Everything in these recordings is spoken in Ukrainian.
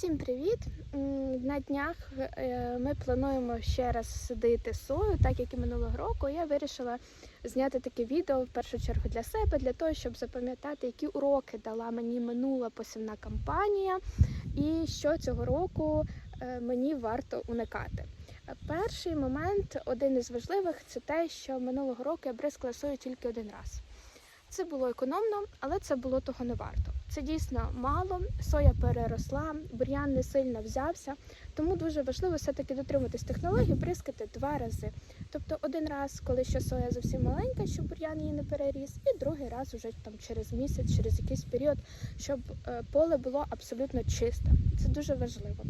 Всім привіт! На днях е, ми плануємо ще раз садити сою, так як і минулого року. Я вирішила зняти таке відео в першу чергу для себе, для того, щоб запам'ятати, які уроки дала мені минула посівна кампанія, і що цього року е, мені варто уникати. Перший момент, один із важливих, це те, що минулого року я бризкала сою тільки один раз. Це було економно, але це було того не варто. Це дійсно мало, соя переросла, бур'ян не сильно взявся, тому дуже важливо все-таки дотримуватись технології, бризкати два рази. Тобто один раз, коли ще соя зовсім маленька, щоб бур'ян її не переріс, і другий раз уже там через місяць, через якийсь період, щоб е, поле було абсолютно чисте. Це дуже важливо.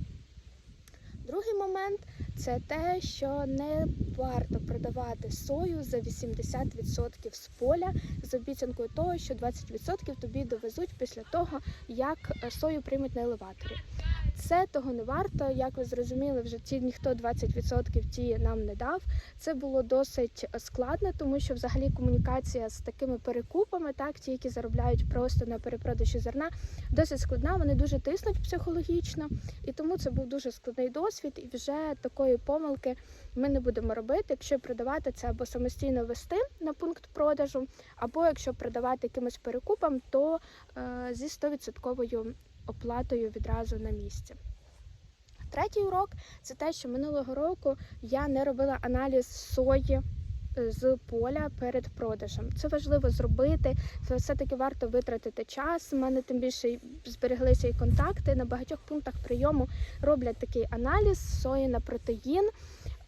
Другий момент це те, що не варто продавати сою за 80% з поля з обіцянкою того, що 20% тобі довезуть після того, як е, сою приймуть на елеваторі. Це того не варто. Як ви зрозуміли, вже ті ніхто 20% ті нам не дав. Це було досить складно, тому що взагалі комунікація з такими перекупами, так ті, які заробляють просто на перепродажі зерна, досить складна. Вони дуже тиснуть психологічно, і тому це був дуже складний досвід. І вже такої помилки ми не будемо робити. Якщо продавати це або самостійно вести на пункт продажу, або якщо продавати якимось перекупам, то е, зі 100% оплатою відразу на місці. Третій урок це те, що минулого року я не робила аналіз сої е, з поля перед продажем. Це важливо зробити. Це все-таки варто витратити час. У мене тим більше збереглися і контакти. На багатьох пунктах прийому роблять такий аналіз сої на протеїн.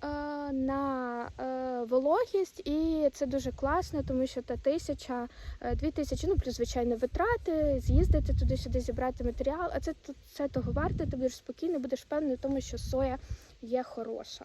Е, На е, вологість, і це дуже класно, тому що та тисяча, е, дві тисячі, ну плюс звичайно витрати, з'їздити туди-сюди, зібрати матеріал. А це це того варте. Ти будеш спокійний, будеш впевнений тому, що соя є хороша.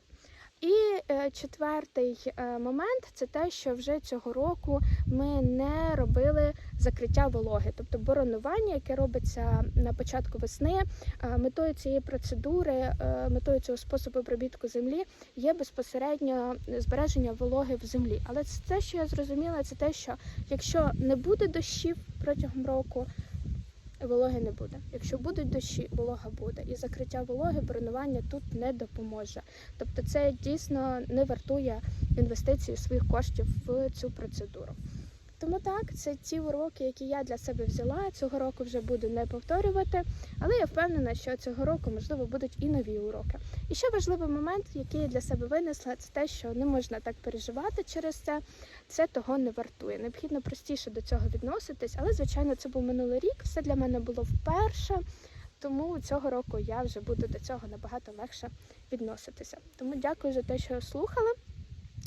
І е, четвертий е, момент це те, що вже цього року ми не робили закриття вологи, тобто боронування, яке робиться на початку весни. Е, метою цієї процедури, е, метою цього способу обробітку землі є безпосередньо збереження вологи в землі. Але це те, що я зрозуміла, це те, що якщо не буде дощів протягом року. Вологи не буде. Якщо будуть дощі, волога буде. І закриття вологи, бронування тут не допоможе. Тобто це дійсно не вартує інвестиції своїх коштів в цю процедуру. Тому так, це ті уроки, які я для себе взяла. Цього року вже буду не повторювати, але я впевнена, що цього року можливо будуть і нові уроки. І ще важливий момент, який я для себе винесла, це те, що не можна так переживати через це. Це того не вартує. Необхідно простіше до цього відноситись, але звичайно, це був минулий рік. Все для мене було вперше. Тому цього року я вже буду до цього набагато легше відноситися. Тому дякую за те, що слухали.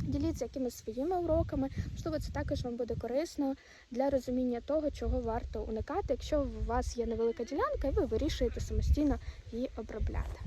Діліться якимись своїми уроками. Можливо, це також вам буде корисно для розуміння того, чого варто уникати, якщо у вас є невелика ділянка, і ви вирішуєте самостійно її обробляти.